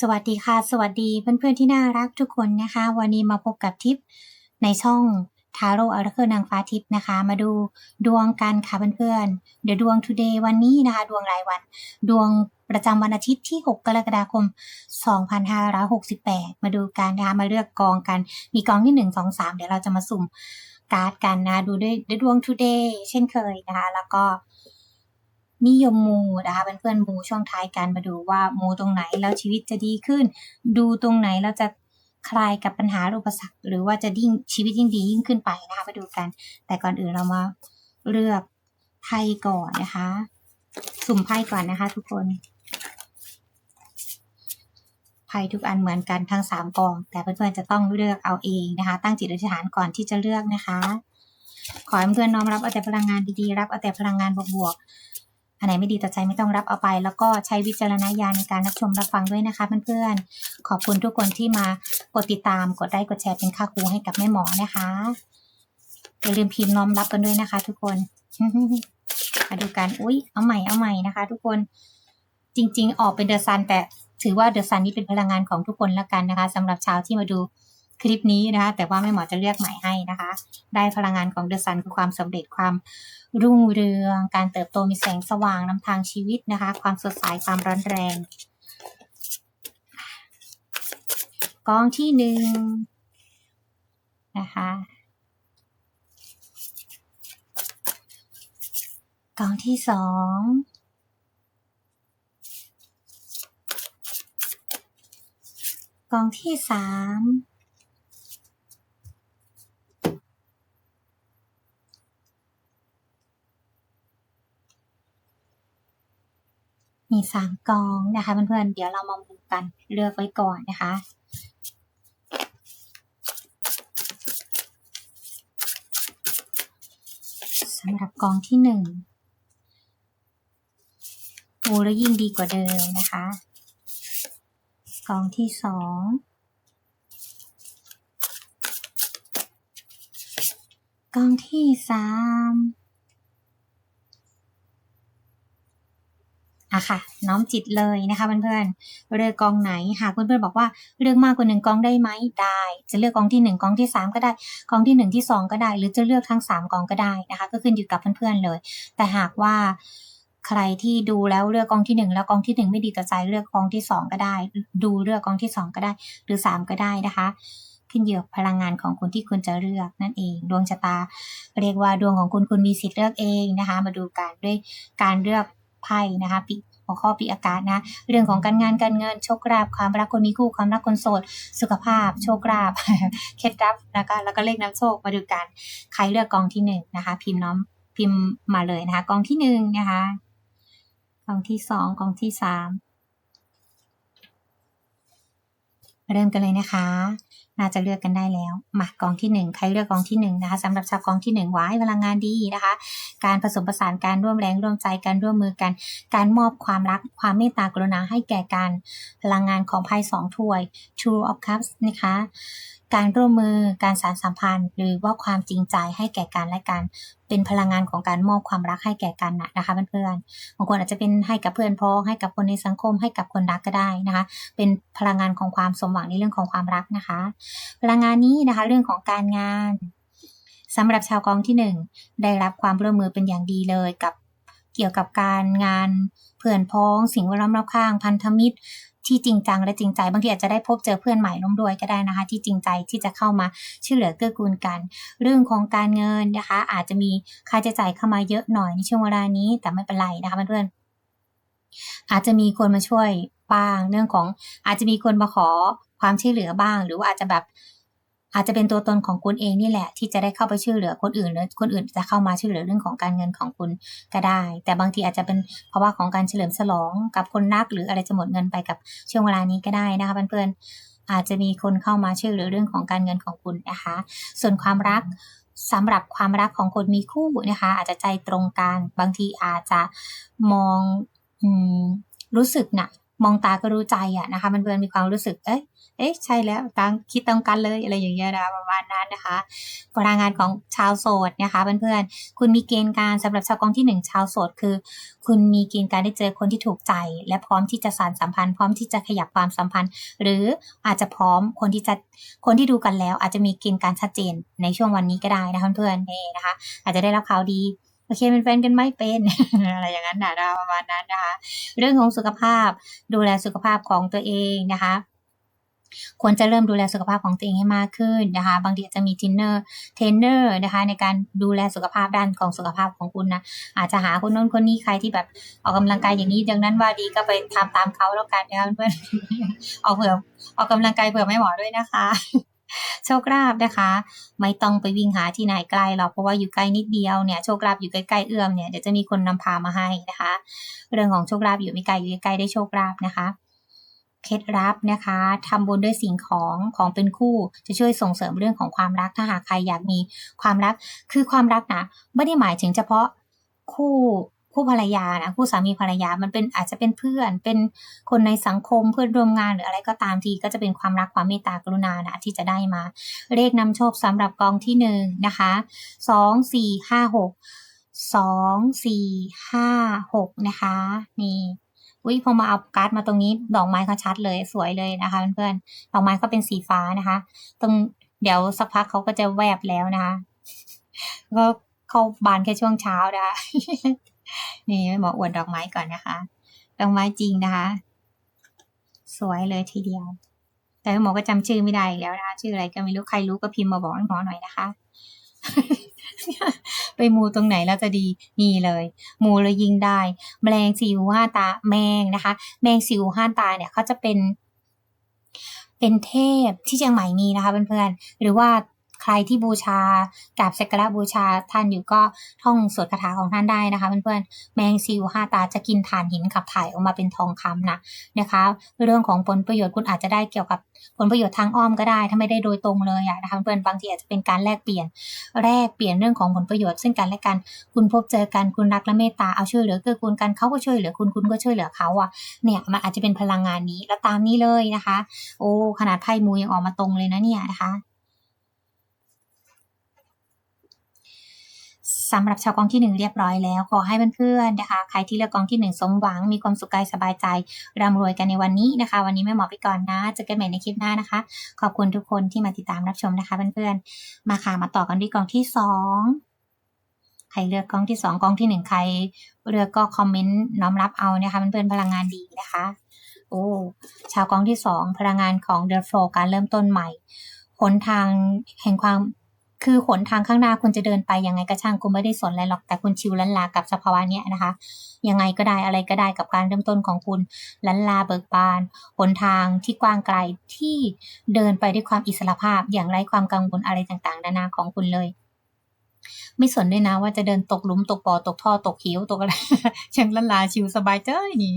สวัสดีค่ะ สวัสดีเพื่อนๆที่น่ารักทุกคนนะคะ วันนี้มาพบกับทิปในช่องทาโร่อาร์เคิลนางฟ้าทิพย์นะคะ มาดูดวงกันค่ะเพื่อนๆ เดี๋ยวดวง today วันนี้นะคะ ดวงรายวัน ดวงประจำวันอาทิตย์ที่ 6 กรกฎาคม 2568 มาดูกันนะคะมาเลือกกองกัน มีกองที่ 1 2 3 เดี๋ยวเราจะมาสุ่มการ์ดกันนะ ดูด้วยด้วยดวง today เช่นเคยนะคะ แล้วก็ นิยมมูนะคะเพื่อนๆมูช่วงท้ายกันมาดูว่ามูตรงไหนแล้วชีวิตจะดีขึ้น ดูตรงไหนแล้วจะคลายกับปัญหาอุปสรรค หรือว่าจะยิ่งชีวิตยิ่งดียิ่งขึ้นไปนะคะมาดูกัน แต่ก่อนอื่นเรามาเลือกไพ่ก่อนนะคะ สุ่มไพ่ก่อนนะคะทุกคนไพ่ทุกอันเหมือนกันทั้งสามกอง แต่เพื่อนๆจะต้องเลือกเอาเองนะคะ ตั้งจิตอธิษฐานก่อนที่จะเลือกนะคะ ขอให้เพื่อนน้อมรับเอาแต่พลังงานดีๆ รับเอาแต่พลังงานบวกๆ อันไหนไม่ดีต่อใจไม่ต้องรับเอาไป แล้วก็ใช้วิจารณญาณในการรับชมรับฟังด้วยนะคะเพื่อนๆขอบคุณทุกคนที่มากดติดตามกดไลค์กดแชร์เป็นค่าครูให้กับแม่หมอนะคะอย่าลืมพิมพ์น้อมรับกันด้วยนะคะ ทุกคนมาดูกันอุ้ยเอาใหม่เอาใหม่นะคะ ทุกคนจริง ๆ ออกเป็นเดอะซันแต่ถือว่าเดอะซันนี้เป็นพลังงานของทุกคนแล้วกันนะคะสำหรับชาวที่มาดู คลิปนี้นะคะ แต่ว่าแม่หมอจะเลือกใหม่ให้นะคะ ได้พลังงานของเดอะซันคือความสำเร็จความรุ่งเรือง การเติบโตมีแสงสว่างนำทางชีวิตนะคะ ความสดใสความร้อนแรงกองที่หนึ่งนะคะกองที่สองกองที่สาม มีสามกองนะคะเพื่อนๆ เดี๋ยวเรามาดูกันเลือกไว้ก่อนนะคะสำหรับกองที่หนึ่งโอ้แล้วยิ่งดีกว่าเดิมนะคะ กองที่สองกองที่สาม อะค่ะ น้อมจิตเลยนะคะเพื่อนๆเลือกกองไหนหากเพื่อนๆบอกว่าเลือกมากกว่าหนึ่งกองได้ไหมได้ จะเลือกกองที่หนึ่งกองที่สามก็ได้กองที่หนึ่งที่สองก็ได้ หรือจะเลือกทั้งสามกองก็ได้นะคะ ก็ขึ้นอยู่กับเพื่อนๆเลย แต่หากว่าใครที่ดูแล้วเลือกกองที่หนึ่งแล้วกองที่หนึ่งไม่ดีต่อใจเลือกกองที่สองก็ได้ ดูเลือกกองที่สองก็ได้ หรือสามก็ได้นะคะ ขึ้นอยู่กับพลังงานของคุณที่คุณจะเลือกนั่นเองดวงชะตา เรียกว่าดวงของคุณคุณมีสิทธิ์เลือกเองนะคะ มาดูกันด้วยการเลือก ไพ่นะคะปีหัวข้อปีอากาศนะ เรื่องของการงานการเงินโชคลาภความรักคนมีคู่ความรักคนโสด สุขภาพ โชคลาภเคล็ดลับนะคะแล้วก็เลขน้ำโชคมาดูกันใครเลือกกองที่หนึ่งนะคะ พิมพ์น้องพิมพ์มาเลยนะคะ กองที่หนึ่งนะคะ กองที่สองกองที่สาม เริ่มกันเลยนะคะ น่าจะเลือกกันได้แล้ว มากองที่หนึ่งใครเลือกกองที่หนึ่งนะคะสำหรับชาวกองที่หนึ่งไว้พลังงานดีนะคะ การผสมผสานการร่วมแรงร่วมใจการร่วมมือกัน การมอบความรักความเมตตากรุณาให้แก่กัน พลังงานของไพ่สองถ้วย true of Cups นะคะ การร่วมมือ การสานสัมพันธ์ หรือว่าความจริงใจให้แก่กันและกัน เป็นพลังงานของการมอบความรักให้แก่กันนะคะเพื่อนๆ บางคนอาจจะเป็นให้กับเพื่อนพ้อง ให้กับคนในสังคม ให้กับคนรักก็ได้นะคะ เป็นพลังงานของความสมหวังในเรื่องของความรักนะคะ พลังงานนี้นะคะเรื่องของการงานสำหรับชาวกองที่หนึ่งได้รับความร่วมมือเป็นอย่างดีเลยกับเกี่ยวกับการงานเพื่อนพ้อง สิ่งแวดล้อมรอบข้างพันธมิตร ที่จริงจังและจริงใจ บางทีอาจจะได้พบเจอเพื่อนใหม่ร่วมด้วยก็ได้นะคะ ที่จริงใจที่จะเข้ามาช่วยเหลือเกื้อกูลกัน เรื่องของการเงินนะคะ อาจจะมีค่าใช้จ่ายเข้ามาเยอะหน่อยในช่วงเวลานี้แต่ไม่เป็นไรนะคะเพื่อนๆอาจจะมีคนมาช่วยบ้าง เรื่องของอาจจะมีคนมาขอความช่วยเหลือบ้าง หรือว่าอาจจะแบบ อาจจะเป็นตัวตนของคุณเองนี่แหละ ที่จะได้เข้าไปช่วยเหลือคนอื่นหรือคนอื่นจะเข้ามาช่วยเหลือเรื่องของการเงินของคุณก็ได้ แต่บางทีอาจจะเป็นเพราะว่าของการเฉลิมฉลองกับคนรักหรืออะไรจะหมดเงินไปกับช่วงเวลานี้ก็ได้นะคะเพื่อนๆอาจจะมีคนเข้ามาช่วยเหลือเรื่องของการเงินของคุณนะคะ ส่วนความรักสำหรับความรักของคนมีคู่นะคะ อาจจะใจตรงกันบางทีอาจจะมองอรู้สึกนะ มองตาก็รู้ใจอะนะคะมันเพื่อนมีความรู้สึกเอ๊ะเอ๊ะใช่แล้วตังคิดตรงกันเลยอะไรอย่างเงี้ยนะประมาณนั้นนะคะพลังงานของชาวโสดนะคะเพื่อนๆคุณมีเกณฑ์การสำหรับชาวกองที่หนึ่งชาวโสดคือ คุณมีเกณฑ์การได้เจอคนที่ถูกใจ และพร้อมที่จะสานสัมพันธ์ พร้อมที่จะขยับความสัมพันธ์ หรืออาจจะพร้อมคนที่จะคนที่ดูกันแล้ว อาจจะมีเกณฑ์การชัดเจนในช่วงวันนี้ก็ได้นะคะเพื่อนๆนี่นะคะ อาจจะได้รับข่าวดี โอเคเป็นแฟนกันไม่เป็นอะไรอย่างนั้นนะประมาณนั้นนะคะ เรื่องของสุขภาพดูแลสุขภาพของตัวเองนะคะควรจะเริ่มดูแลสุขภาพของตัวเองให้มากขึ้นนะคะ บางทีจะมีทินเนอร์เทรนเนอร์นะคะ ในการดูแลสุขภาพด้านของสุขภาพของคุณนะอาจจะหาคนโน้นคนนี้ใครที่แบบออกกำลังกายอย่างนี้ดังนั้นว่าดีก็ไปทำตามเขาแล้วกันนะคะเพื่อนออกเผื่อออกกำลังกายเผื่อไม่หมอด้วยนะคะ โชคลาภนะคะ ไม่ต้องไปวิ่งหาที่ไหนไกลหรอกเพราะว่าอยู่ใกล้นิดเดียวเนี่ยโชคลาภอยู่ใกล้ๆเอื้อมเนี่ยเดี๋ยวจะมีคนนำพามาให้นะคะ เรื่องของโชคลาภอยู่ไม่ไกลอยู่ใกล้ได้โชคลาภนะคะเคล็ดลับนะคะทำบุญด้วยสิ่งของของเป็นคู่จะช่วยส่งเสริมเรื่องของความรักถ้าหากใครอยากมีความรัก คือความรักนะไม่ได้หมายถึงเฉพาะคู่ คู่ภรรยานะคู่สามีภรรยามันเป็นอาจจะเป็นเพื่อน เป็นคนในสังคมเพื่อนร่วมงานหรืออะไรก็ตามทีก็จะเป็นความรักความเมตตากรุณานะที่จะได้มา เลขนำโชคสำหรับกองที่หนึ่งนะคะสองสี่ห้าหกสองสี่ห้าหกนะคะนี่อุ้ยพอมาเอาการ์ดมาตรงนี้ดอกไม้เขาชัดเลยสวยเลยนะคะเพื่อนๆดอกไม้เขาเป็นสีฟ้านะคะ ตรงเดี๋ยวสักพักเขาก็จะแวบแล้วนะคะก็เข้าบานแค่ช่วงเช้านะคะ นี่หมออวดดอกไม้ก่อนนะคะ ดอกไม้จริงนะคะ สวยเลยทีเดียว แต่หมอก็จำชื่อไม่ได้อีกแล้วนะคะชื่ออะไรก็ไม่รู้ใครรู้ก็พิมพ์มาบอกให้หมอหน่อยนะคะ ไปมูตรงไหนแล้วจะดีนี่เลย มูเลยยิงได้ แมลงสี่หูห้าตาแมงนะคะ แมงสี่หูห้าตาเนี่ยเขาจะเป็นเป็นเทพที่เชียงใหม่มีนะคะเพื่อนๆหรือว่า ใครที่บูชากราบสักการะบูชาท่านอยู่ก็ท่องสวดคาถาของท่านได้นะคะเพื่อนๆแมงซีวห้าตาจะกินถ่านหินขับถ่ายออกมาเป็นทองคำนะนะคะ เรื่องของผลประโยชน์คุณอาจจะได้เกี่ยวกับผลประโยชน์ทางอ้อมก็ได้ ถ้าไม่ได้โดยตรงเลยอะนะคะเพื่อนบางทีอาจจะเป็นการแลกเปลี่ยนแลกเปลี่ยนเรื่องของผลประโยชน์ซึ่งกันและกันคุณพบเจอกันคุณรักและเมตตาเอาช่วยเหลือเกื้อกูลกันเขาก็ช่วยเหลือคุณคุณก็ช่วยเหลือเขาอะเนี่ยมันอาจจะเป็นพลังงานนี้แล้วตามนี้เลยนะคะ โอ้ขนาดไพ่มูยังออกมาตรงเลยนะเนี่ยนะคะ สำหรับชาวกองที่หนึ่งเรียบร้อยแล้ว ขอให้เพื่อนๆนะคะ ใครที่เลือกกองที่หนึ่งสมหวัง มีความสุขกายสบายใจร่ำรวยกันในวันนี้นะคะ วันนี้แม่หมอไปก่อนนะเจอกันใหม่ในคลิปหน้านะคะ ขอบคุณทุกคนที่มาติดตามรับชมนะคะเพื่อนๆมาค่ะมาต่อกันที่กองที่สองใครเลือกกองที่สองกองที่หนึ่งใครเลือกก็คอมเมนต์น้อมรับเอานะคะเพื่อนๆพลังงานดีนะคะ โอ้ชาวกองที่สองพลังงานของเดอะโฟการเริ่มต้นใหม่หนทางแห่งความ คือขนทางข้างหน้าคุณจะเดินไปยังไงก็ช่างคุณไม่ได้สนอะไรหรอกแต่คุณชิวลันลากับสภาวะเนี้ยนะคะ ยังไงก็ได้อะไรก็ได้กับการเริ่มต้นของคุณลันลาเบิกบานหนทางที่กว้างไกลที่เดินไปด้วยความอิสระภาพอย่างไร้ความกังวลอะไรต่างๆนานาของคุณเลย ไม่สนด้วยนะว่าจะเดินตกหลุมตกปอตกท่อตกเขียวตกอะไรช่างละลาชิวสบายใจนี่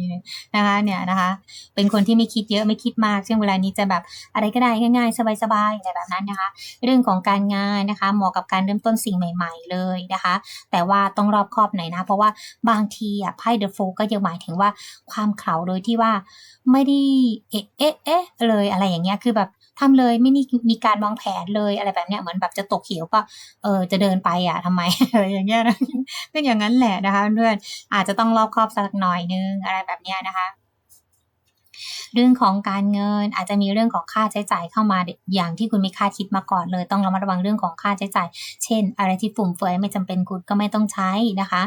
นะคะ เนี่ยนะคะ เป็นคนที่ไม่คิดเยอะไม่คิดมากช่วงเวลานี้จะแบบอะไรก็ได้ง่ายๆ สบายๆอะไรแบบนั้นนะคะ เรื่องของการงานนะคะ เหมาะกับการเริ่มต้นสิ่งใหม่ ๆ เลยนะคะ แต่ว่าต้องรอบคอบหน่อยนะ เพราะว่าบางทีอะไพ่เดอะโฟก็ยังหมายถึงว่าความเข่าโดยที่ว่าไม่ได้เอ๊ะเอ๊ะเอ๊ะเลยอะไรอย่างเงี้ยคือแบบ ทำเลยไม่มีมีการวางแผนเลยอะไรแบบเนี้ยเหมือนแบบจะตกเขียวก็เออจะเดินไปอะทำไมอะไรอย่างเงี้ยนะก็อย่างนั้นแหละนะคะเพื่อนอาจจะต้องรอบคอบสักหน่อยนึงอะไรแบบเนี้ยนะคะเรื่องของการเงินอาจจะมีเรื่องของค่าใช้จ่ายเข้ามาอย่างที่คุณไม่คาดคิดมาก่อนเลย ต้องระมัดระวังเรื่องของค่าใช้จ่าย เช่น อะไรที่ฟุ่มเฟือยไม่จำเป็นคุณก็ไม่ต้องใช้นะคะ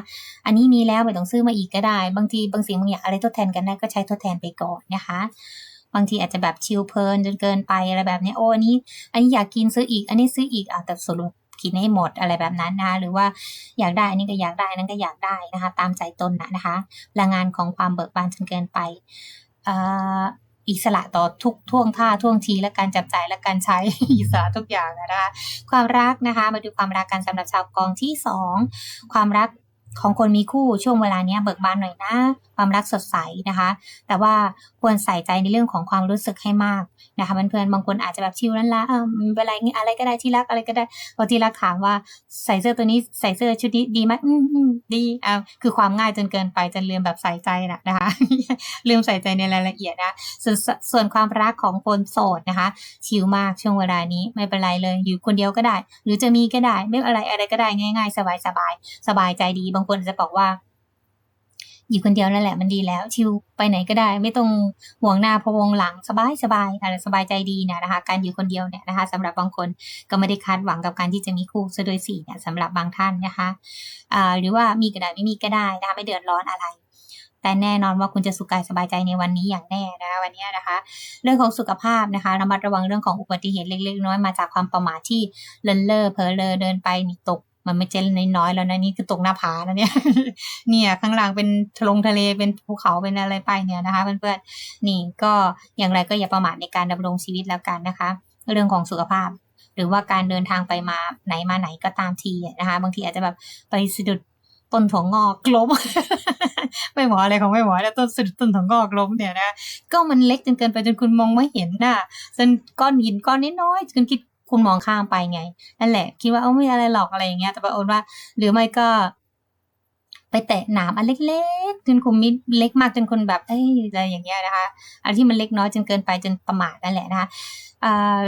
อันนี้มีแล้วไม่ต้องซื้อมาอีกก็ได้ บางทีบางสิ่งบางอย่างอะไรทดแทนกันได้ก็ใช้ทดแทนไปก่อนนะคะ บางทีอาจจะแบบชิลเพลินจนเกินไปอะไรแบบนี้โอ้อันนี้ อันนี้อยากกินซื้ออีก อันนี้ซื้ออีกอะแต่สรุปกินให้หมดอะไรแบบนั้นนะคะหรือว่าอยากได้อันนี้ก็อยากได้นั้นก็อยากได้นะคะ ตามใจตนนะนะคะพลังงานของความเบิกบานจนเกินไปอิสระต่อทุกท่วงท่าท่วงทีและการจับจ่ายและการใช้อิสระทุกอย่างนะคะ ความรักนะคะ มาดูความรักกันสำหรับชาวกองที่สองความรัก ของคนมีคู่ช่วงเวลาเนี้ยเบิกบานหน่อยนะ ความรักสดใสนะคะ แต่ว่าควรใส่ใจในเรื่องของความรู้สึกให้มากนะคะเพื่อนๆบางคนอาจจะแบบชิวลันละเออไม่เป็นไรอะไรก็ได้ที่รักอะไรก็ได้พอที่รักถามว่าใส่เสื้อตัวนี้ใส่เสื้อชุดนี้ดีไหมอืมดีอ่าคือความง่ายจนเกินไปจนลืมแบบใส่ใจนะนะคะ ลืมใส่ใจในรายละเอียดนะส่วนส่วนความรักของคนโสดนะคะ ชิลมากช่วงเวลานี้ไม่เป็นไรเลยอยู่คนเดียวก็ได้ หรือจะมีก็ได้ไม่อะไรอะไรก็ได้ง่าย ๆ สบายสบายสบายใจดีบางคนจจะบอกว่า อยู่คนเดียวนั่นแหละมันดีแล้ว ชิลไปไหนก็ได้ ไม่ต้องห่วงหน้าพะวงหลังสบายสบายอะไรสบายใจดีเนยนะคะ การอยู่คนเดียวเนี่ยนะคะสำหรับบางคนก็ไม่ได้คาดหวังกับการที่จะมีคู่ซะโดยสี่เนี่ยสำหรับบางท่านนะคะอ่าหรือว่ามีก็ได้ไม่มีก็ได้นะคะไม่เดือดร้อนอะไรแต่แน่นอนว่าคุณจะสุขกายสบายใจในวันนี้อย่างแน่นะคะวันนี้นะคะ เรื่องของสุขภาพนะคะระมัดระวังเรื่องของอุบัติเหตุเล็กๆน้อยๆมาจากความประมาทที่เลินเล่อเผลอเลอเดินไปนี่ตก มันไม่เจนน้อยๆแล้วนะนี่คือตกหน้าผานะเนี่ยเนี่ย ข้างล่างเป็นทะลงทะเลเป็นภูเขาเป็นอะไรไปเนี่ยนะคะเพื่อนๆนี่ก็อย่างไรก็อย่าประมาทในการดำรงชีวิตแล้วกันนะคะ เรื่องของสุขภาพ หรือว่าการเดินทางไปมาไหนมาไหนก็ตามทีนะคะ บางทีอาจจะแบบไปสะดุดต้นถั่วงอกล้มไม่หมออะไรของไม่หมอแล้วต้นสะดุดต้นถั่วงอกล้มเนี่ยนะก็มันเล็กจนเกินไปจนคุณมองไม่เห็นน่ะจนก้อนหินก้อนน้อยๆจนคิด คุณมองข้ามไปไงนั่นแหละ คิดว่าเออไม่อะไรหรอกอะไรอย่างเงี้ย แต่ปรากฏว่า หรือไม่ก็ ไปแตะหนามอันเล็กๆจนคุณมิดเล็กมากจนคุณแบบเอ้ยอะไรอย่างเงี้ยนะคะ อันที่มันเล็กน้อยจนเกินไปจนประมาทนั่นแหละนะคะ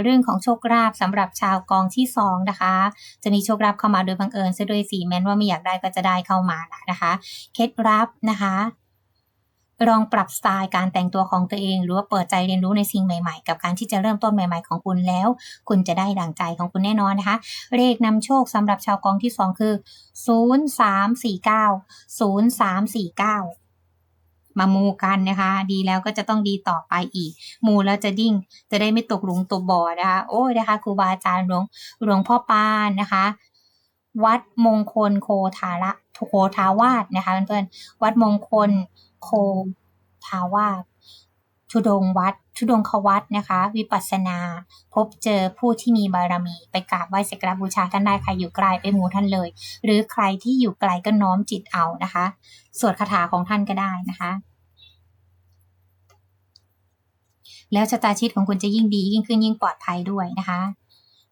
เรื่องของโชคลาภสำหรับชาวกองที่สองนะคะ จะมีโชคลาภเข้ามาโดยบังเอิญซะด้วยสีแม้นว่าไม่อยากได้ก็จะได้เข้ามานะคะ เคล็ดลับนะคะ ลองปรับสไตล์การแต่งตัวของตัวเอง หรือว่าเปิดใจเรียนรู้ในสิ่งใหม่ๆ กับการที่จะเริ่มต้นใหม่ๆของคุณแล้ว คุณจะได้ดั่งใจของคุณแน่นอนนะคะ เลขนำโชคสำหรับชาวกองที่ 2 คือ 0 3 4 9 0 3 4 9มามูกันนะคะ ดีแล้วก็จะต้องดีต่อไปอีก มูแล้วจะดิ้งจะได้ไม่ตกหลุมตกบ่อนะคะ โอ้ยนะคะครูบาอาจารย์หลวงหลวงพ่อปานนะคะ วัดมงคลโคทาระโคทาวาสนะคะเพื่อนๆวัดมงคล โคทาวาสทุดงวัด ทุดงควัดนะคะ วิปัสสนา พบเจอผู้ที่มีบารมี ไปกราบไหว้สักการะบูชาท่านได้ใครอยู่ไกลไปหมู่ท่านเลย หรือใครที่อยู่ไกลก็น้อมจิตเอานะคะ สวดคาถาของท่านก็ได้นะคะ แล้วชะตาชีวิตของคุณจะยิ่งดียิ่งขึ้นยิ่งปลอดภัยด้วยนะคะ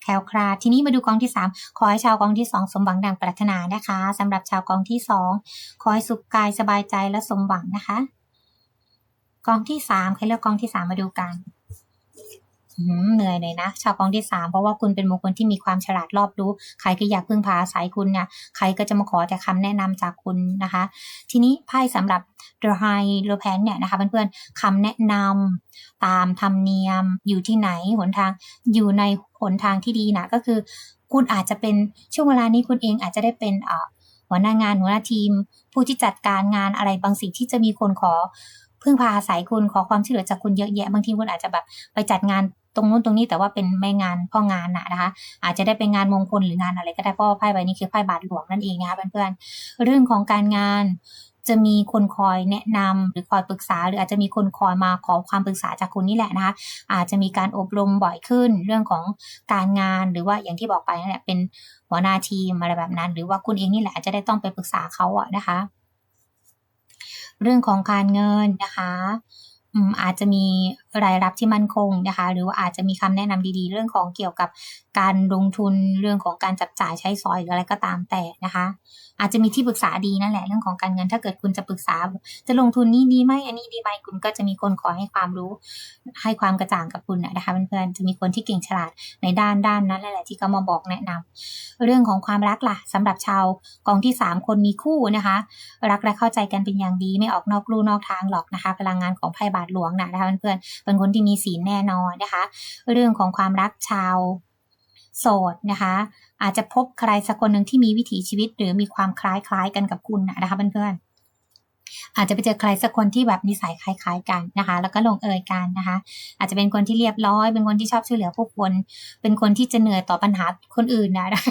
แคลคลาดทีนี้มาดูกองที่ 3 ขอให้ชาวกองที่ 2 สมหวังดังปรารถนานะคะสำหรับชาวกองที่ 2 ขอให้สุขกายสบายใจและสมหวังนะคะ กองที่3ใครเลือกกองที่ 3 มาดูกัน เหนื่อยเลยนะ ชาวกองที่3เพราะว่าคุณเป็นบุคลที่มีความฉลาดรอบรู้ ใครก็อยากพึ่งพาอาศัยคุณเนี่ยใครก็จะมาขอแต่คำแนะนำจากคุณนะคะ ทีนี้ไพ่สำหรับ The High l o p a n เนี่ยนะคะเพื่อนๆคำแนะนำตามธรรมเนียมอยู่ที่ไหนหนทางอยู่ในหนทางที่ดีนะก็คือ คุณอาจจะเป็นช่วงเวลานี้คุณเองอาจจะได้เป็นเอ่อหัวหน้างานหัวหน้าทีม ผู้ที่จัดการงานอะไรบางสิ่งที่จะมีคนขอพึ่งพาอาศัยคุณขอความช่วยเหลือจากคุณเยอะแยะบางทีคุณอาจจะแบบไปจัดงาน ตรงนู้นตรงนี้แต่ว่าเป็นแม่งานพ่องานนะนะคะ อาจจะได้เป็นงานมงคลหรืองานอะไรก็ได้เพราะว่าไพ่ใบนี้คือไพ่บาทหลวงนั่นเองนะคะเพื่อนๆเรื่องของการงานจะมีคนคอยแนะนำหรือคอยปรึกษา หรืออาจจะมีคนคอยมาขอความปรึกษาจากคุณนี่แหละนะคะอาจจะมีการอบรมบ่อยขึ้น เรื่องของการงานหรือว่าอย่างที่บอกไปนั่นแหละเป็นหัวหน้าทีมอะไรแบบนั้น หรือว่าคุณเองนี่แหละจจะได้ต้องไปปรึกษาเขาอะนะคะ เรื่องของการเงินนะคะอาจจะมีรายรับที่มั่นคงนะคะ หรือว่าอาจจะมีคำแนะนำดีๆ เรื่องของเกี่ยวกับการลงทุนเรื่องของการจับจ่ายใช้สอยหรืออะไรก็ตามแต่นะคะ อาจจะมีที่ปรึกษาดีนั่นแหละเรื่องของการเงินถ้าเกิดคุณจะปรึกษา จะลงทุนนี่ดีไหมอันนี้ดีไหมคุณก็จะมีคนขอให้ความรู้ ให้ความกระจ่างกับคุณนะคะเพื่อนๆจะมีคนที่เก่งฉลาดในด้านด้านนั้นแหละที่เขามาบอกแนะนำเรื่องของความรักล่ะสำหรับชาวกองที่ 3 คนมีคู่นะคะ รักและเข้าใจกันเป็นอย่างดีไม่ออกนอกลู่นอกทางหรอกนะคะ พลังงานของไพ่บาทหลวงนะนะคะเพื่อนๆเป็นคนที่มีศีลแน่นอนนะคะ เรื่องของความรักชาวโสดนะคะ อาจจะพบใครสักคนหนึ่งที่มีวิถีชีวิต หรือมีความคล้ายคล้ายกันกับคุณนะคะเพื่อนๆอาจจะไปเจอใครสักคนที่แบบนิสัยคล้าย ๆ กันนะคะ แล้วก็ลงเอยกันนะคะ อาจจะเป็นคนที่เรียบร้อย เป็นคนที่ชอบช่วยเหลือผู้คนเป็นคนที่จะเหนื่อยต่อปัญหาคนอื่นนะ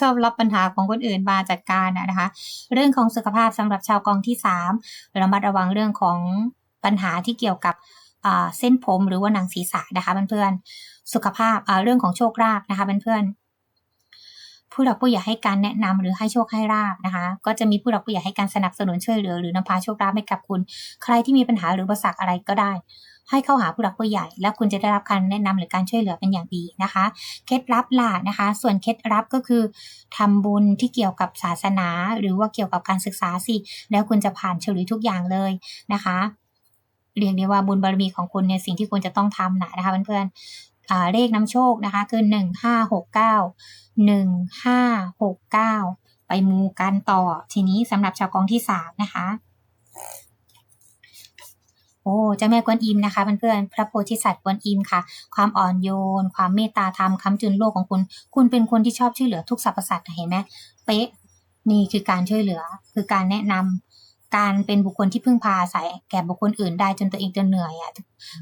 ชอบรับปัญหาของคนอื่นมาจัดการนะคะ เรื่องของสุขภาพสำหรับชาวกองที่3ระมัดระวังเรื่องของปัญหาที่เกี่ยวกับ เส้นผมหรือว่าหนังศีรษะนะคะเพื่อนๆสุขภาพเรื่องของโชคลาภนะคะเพื่อนผู้หลักผู้ใหญ่ให้การแนะนำหรือให้โชคให้ลาบนะคะ ก็จะมีผู้หลักผู้ใหญ่ให้การสนับสนุนช่วยเหลือหรือนำพาโชคลาภให้กับคุณ ใครที่มีปัญหาหรืออุปสรรคอะไรก็ได้ ให้เข้าหาผู้หลักผู้ใหญ่ แล้วคุณจะได้รับการแนะนำหรือการช่วยเหลือเป็นอย่างดีนะคะเคล็ดลับล่ะนะคะ ส่วนเคล็ดลับก็คือทำบุญที่เกี่ยวกับศาสนา หรือว่าเกี่ยวกับการศึกษาสิแล้วคุณจะผ่านเฉลุยทุกอย่างเลยนะคะ เรียกได้ว่าบุญบารมีของคุณเนี่ยสิ่งที่คุณจะต้องทำนะนะคะเพื่อนๆเลขน้ำโชคนะคะ คือหนึ่งห้าหกเก้าหนึ่งห้าหกเก้าไปมูกันต่อทีนี้สำหรับชาวกองที่สามนะคะโอ้เจ้าแม่กวนอิมนะคะเพื่อนๆพระโพธิสัตว์กวนอิมค่ะ ความอ่อนโยน ความเมตตาธรรมคำจุนโลกของคุณ คุณเป็นคนที่ชอบช่วยเหลือทุกสรรพสัตว์เห็นไหมเป๊ะนี่คือการช่วยเหลือคือการแนะนำ การเป็นบุคคลที่พึ่งพาอาศัยแก่บุคคลอื่นได้จนตัวเองจะเหนื่อยอะ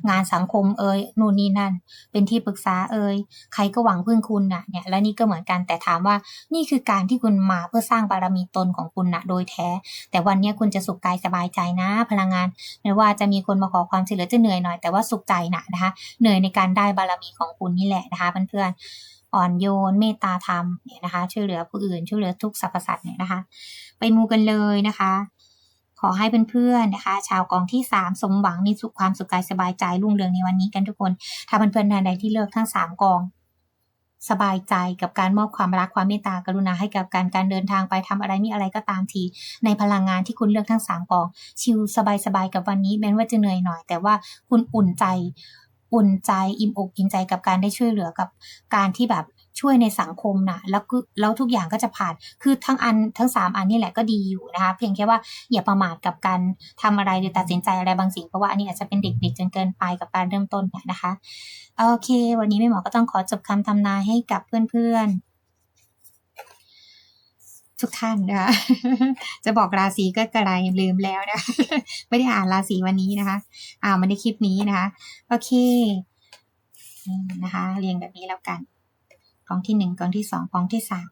งานสังคมเอ่ยนู่นนี่นั่น เป็นที่ปรึกษาเอ่ยใครก็หวังพึ่งคุณน่ะเนี่ยและนี่ก็เหมือนกันแต่ถามว่านี่คือการที่คุณมาเพื่อสร้างบารมีตนของคุณนะโดยแท้ แต่วันนี้คุณจะสุขกายสบายใจนะ พลังงานไม่ว่าจะมีคนมาขอความช่วยเหลือจะเหนื่อยหน่อยแต่ว่าสุขใจนะนะคะ เหนื่อยในการได้บารมีของคุณนี่แหละนะคะเพื่อนอ่อนโยนเมตตาธรรมเนี่ยนะคะ ช่วยเหลือผู้อื่นช่วยเหลือทุกสรรพสัตว์เนี่ยนะคะ ไปมูกันเลยนะคะ อให้เพื่อนๆนะคะ ชาวกองที่ 3 สมหวังมีสุขความสุขกายสบายใจรุ่งเรืองในวันนี้กันทุกคน ถ้าเพื่อนๆท่านใดที่เลือกทั้ง 3 กอง สบายใจกับการมอบความรักความเมตตากรุณาให้กับการการเดินทางไปทำอะไรมีอะไรก็ตามที ในพลังงานที่คุณเลือกทั้ง 3 กอง ชิลสบายๆกับวันนี้แม้ว่าจะเหนื่อยหน่อย แต่ว่าคุณอุ่นใจ อุ่นใจอิ่มอกอิ่มใจกับการได้ช่วยเหลือกับการที่แบบ ช่วยในสังคมนะแล้วแล้วทุกอย่างก็จะผ่าน คือทั้งอันทั้งสามอันนี่แหละก็ดีอยู่นะคะ เพียงแค่ว่าอย่าประมาทกับการทำอะไรหรือตัดสินใจอะไรบางสิ่ง เพราะว่าอันนี้อาจจะเป็นเด็กๆจนเกินไปกับการเริ่มต้นเนี่ยนะคะ โอเค วันนี้แม่หมอก็ต้องขอจบคำทำนายให้กับเพื่อนๆ ทุกท่านนะคะจะบอกราศีก็กระไรลืมแล้วนะ ไม่ได้อ่านราศีวันนี้นะคะ อ่ามาในคลิปนี้นะคะ โอเค นะคะ เรียงแบบนี้แล้วกัน กองที่หนึ่งกองที่สองกองที่สาม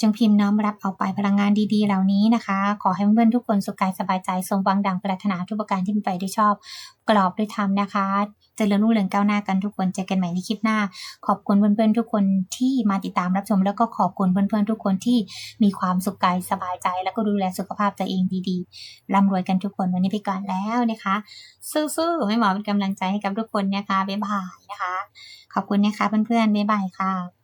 จึงพิมพ์น้อมรับเอาไปพลังงานดีๆ เหล่านี้นะคะ ขอให้เพื่อนทุกคนสุขกายสบายใจสมหวังดังปรารถนาทุกประการที่เป็นไปด้วยชอบ กรอบด้วยธรรมนะคะเจริญรุ่งเรืองก้าวหน้ากันทุกคนเจอกันใหม่ในคลิปหน้า ขอบคุณเพื่อนๆทุกคนที่มาติดตามรับชม แล้วก็ขอบคุณเพื่อนๆทุกคนที่มีความสุขกายสบายใจ แล้วก็ดูแลสุขภาพตัวเองดีๆร่ำรวยกันทุกคนวันนี้ไปก่อนแล้วนะคะสู้ๆไม่หมอเป็นกำลังใจให้กับทุกคนนะคะบ๊ายบายนะคะ ขอบคุณนะคะเพื่อนๆบ๊ายบายค่ะ